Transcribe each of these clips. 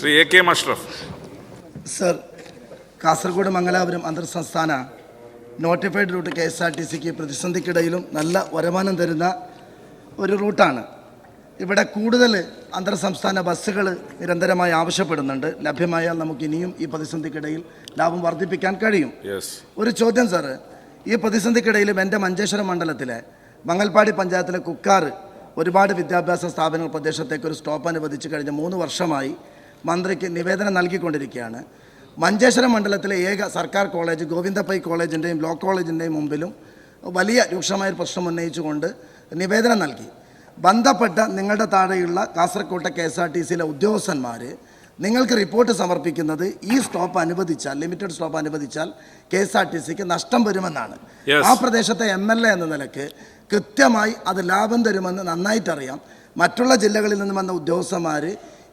Shri A K Mashraf sir Kasaragod Mangalapuram അന്തർ സംസ്ഥാന notified route K S R T സിക്ക് പ്രതിസന്ധിക്കിടയിലും നല്ല വരുമാനം തരുന്ന ഒരു റൂട്ടാണ്. ഇവിടെ കൂടുതൽ അന്തർ സംസ്ഥാന ബസ്സുകൾ നിരന്തരമായി ആവശ്യപ്പെടുന്നുണ്ട്. ലഭ്യമായാൽ നമുക്ക് ഇനിയും ഈ പ്രതിസന്ധിക്കിടയിൽ ലാഭം വർദ്ധിപ്പിക്കാൻ കഴിയും. ഒരു ചോദ്യം സാറ് ഈ പ്രതിസന്ധിക്കിടയിലും എന്റെ മഞ്ചേശ്വരം മണ്ഡലത്തിലെ മംഗൽപാടി പഞ്ചായത്തിലെ കുക്കാർ ഒരുപാട് വിദ്യാഭ്യാസ സ്ഥാപനങ്ങൾ പ്രദേശത്തേക്ക് ഒരു സ്റ്റോപ്പ് അനുവദിച്ച് കഴിഞ്ഞ മൂന്ന് വർഷമായി മന്ത്രിക്ക് നിവേദനം നൽകിക്കൊണ്ടിരിക്കുകയാണ്. മഞ്ചേശ്വരം മണ്ഡലത്തിലെ ഏക സർക്കാർ കോളേജ് ഗോവിന്ദപ്പൈ കോളേജിന്റെയും ലോ കോളേജിന്റെയും മുമ്പിലും വലിയ രൂക്ഷമായ പ്രശ്നം ഉന്നയിച്ചുകൊണ്ട് നിവേദനം നൽകി. ബന്ധപ്പെട്ട നിങ്ങളുടെ താഴെയുള്ള കാസർകോട്ടെ കെ എസ് ആർ ടി സിയിലെ ഉദ്യോഗസ്ഥന്മാർ നിങ്ങൾക്ക് റിപ്പോർട്ട് സമർപ്പിക്കുന്നത് ഈ സ്റ്റോപ്പ് അനുവദിച്ചാൽ ലിമിറ്റഡ് സ്റ്റോപ്പ് അനുവദിച്ചാൽ കെ എസ് ആർ ടി സിക്ക് നഷ്ടം വരുമെന്നാണ്. ആ പ്രദേശത്തെ എം എൽ എ എന്ന നിലയ്ക്ക് കൃത്യമായി അത് ലാഭം തരുമെന്ന് നന്നായിട്ടറിയാം. മറ്റുള്ള ജില്ലകളിൽ നിന്ന് വന്ന ഉദ്യോഗസ്ഥന്മാർ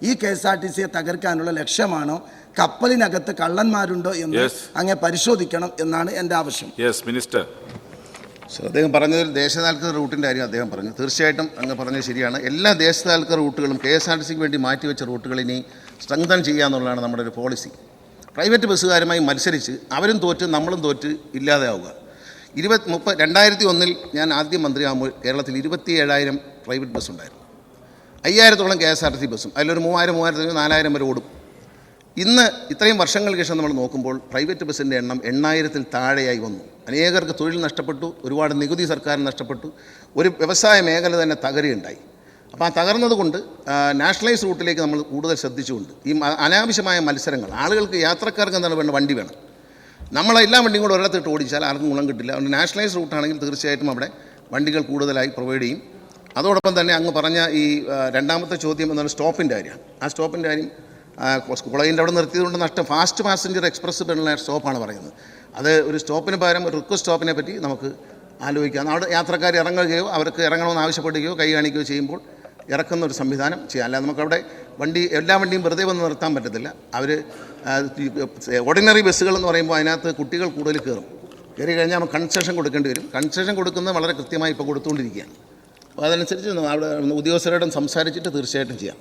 ഈ കെ എസ് ആർ ടി സിയെ തകർക്കാനുള്ള ലക്ഷ്യമാണോ? കപ്പലിനകത്ത് കള്ളന്മാരുണ്ടോ എന്ന് അങ്ങനെ അങ്ങ് പരിശോധിക്കണം എന്നാണ് എന്റെ ആവശ്യം. യെസ് മിനിസ്റ്റർ അദ്ദേഹം പറഞ്ഞതിൽ ദേശതാൽക്കൃത റൂട്ടിന്റെ കാര്യം അദ്ദേഹം പറഞ്ഞു. തീർച്ചയായിട്ടും അങ്ങ് പറഞ്ഞത് ശരിയാണ്. എല്ലാ ദേശതാൽക്കൃത റൂട്ടുകളും കെ എസ് ആർ ടി സിക്ക് വേണ്ടി മാറ്റിവെച്ച റൂട്ടുകൾ ഇനി സ്ട്രെങ്തൻ ചെയ്യുക എന്നുള്ളതാണ് നമ്മുടെ ഒരു പോളിസി പ്രൈവറ്റ് ബസ്സുകാരുമായി മത്സരിച്ച് അവരും തോറ്റ് നമ്മളും തോറ്റ് ഇല്ലാതെയാവുക. ഇരുപത് മുപ്പത് രണ്ടായിരത്തി ഒന്നിൽ ഞാൻ ആദ്യം മന്ത്രിയാകുമ്പോൾ കേരളത്തിൽ ഇരുപത്തി ഏഴായിരം പ്രൈവറ്റ് ബസ്സുണ്ടായിരുന്നു അയ്യായിരത്തോളം കെ എസ് ആർ ടി ബസ്സും അതിലൊരു മൂവായിരം മൂവായിരത്തി നാലായിരം വരെ ഓടും. ഇന്ന് ഇത്രയും വർഷങ്ങൾക്ക് ശേഷം നമ്മൾ നോക്കുമ്പോൾ പ്രൈവറ്റ് ബസ്സിന്റെ എണ്ണം എണ്ണായിരത്തിൽ താഴെയായി വന്നു. അനേകർക്ക് തൊഴിൽ നഷ്ടപ്പെട്ടു ഒരുപാട് നികുതി സർക്കാരിന് നഷ്ടപ്പെട്ടു ഒരു വ്യവസായ മേഖല തന്നെ തകരുകയുണ്ടായി. അപ്പോൾ ആ തകർന്നതുകൊണ്ട് നാഷണലൈസ് റൂട്ടിലേക്ക് നമ്മൾ കൂടുതൽ ശ്രദ്ധിച്ചുകൊണ്ട് ഈ അനാവശ്യമായ മത്സരങ്ങൾ ആളുകൾക്ക് യാത്രക്കാർക്ക് എന്താണ് വേണ്ട വണ്ടി വേണം. നമ്മൾ എല്ലാ വണ്ടിയും കൂടെ ഒരിടത്തിട്ട് ഓടിച്ചാൽ ആർക്കും ഗുണം കിട്ടില്ല. അതുകൊണ്ട് നാഷണലൈസ് റൂട്ടാണെങ്കിൽ തീർച്ചയായിട്ടും അവിടെ വണ്ടികൾ കൂടുതലായി പ്രൊവൈഡ് ചെയ്യും. അതോടൊപ്പം തന്നെ അങ്ങ് പറഞ്ഞ ഈ രണ്ടാമത്തെ ചോദ്യം എന്ന് പറഞ്ഞാൽ സ്റ്റോപ്പിന്റെ കാര്യം. ആ സ്റ്റോപ്പിന്റെ കാര്യം കോളേജിന്റെ അവിടെ നിർത്തിയതുകൊണ്ട് നഷ്ടം. ഫാസ്റ്റ് പാസഞ്ചർ എക്സ്പ്രസ് എന്നുള്ള സ്റ്റോപ്പാണ് പറയുന്നത്. അത് ഒരു സ്റ്റോപ്പിന് പകരം ഒരു റിക്വസ്റ്റ് സ്റ്റോപ്പിനെ പറ്റി നമുക്ക് ആലോചിക്കാം. അവിടെ യാത്രക്കാർ ഇറങ്ങുകയോ അവർക്ക് ഇറങ്ങണമെന്ന് ആവശ്യപ്പെടുകയോ കൈ കാണിക്കുകയോ ചെയ്യുമ്പോൾ ഇറക്കുന്ന ഒരു സംവിധാനം ചെയ്യാം. അല്ലാതെ നമുക്കവിടെ വണ്ടി എല്ലാ വണ്ടിയും വെറുതെ വന്ന് നിർത്താൻ പറ്റത്തില്ല. അവർ ഓർഡിനറി ബസ്സുകൾ എന്ന് പറയുമ്പോൾ അതിനകത്ത് കുട്ടികൾ കൂടുതൽ കയറും. കയറി കഴിഞ്ഞാൽ നമുക്ക് കൺസെഷൻ കൊടുക്കേണ്ടി വരും. കൺസെഷൻ കൊടുക്കുന്നത് വളരെ കൃത്യമായി ഇപ്പോൾ കൊടുത്തുകൊണ്ടിരിക്കുകയാണ്. അപ്പോൾ അതനുസരിച്ച് അവിടെ ഉദ്യോഗസ്ഥരോടും സംസാരിച്ചിട്ട് തീർച്ചയായിട്ടും ചെയ്യാം.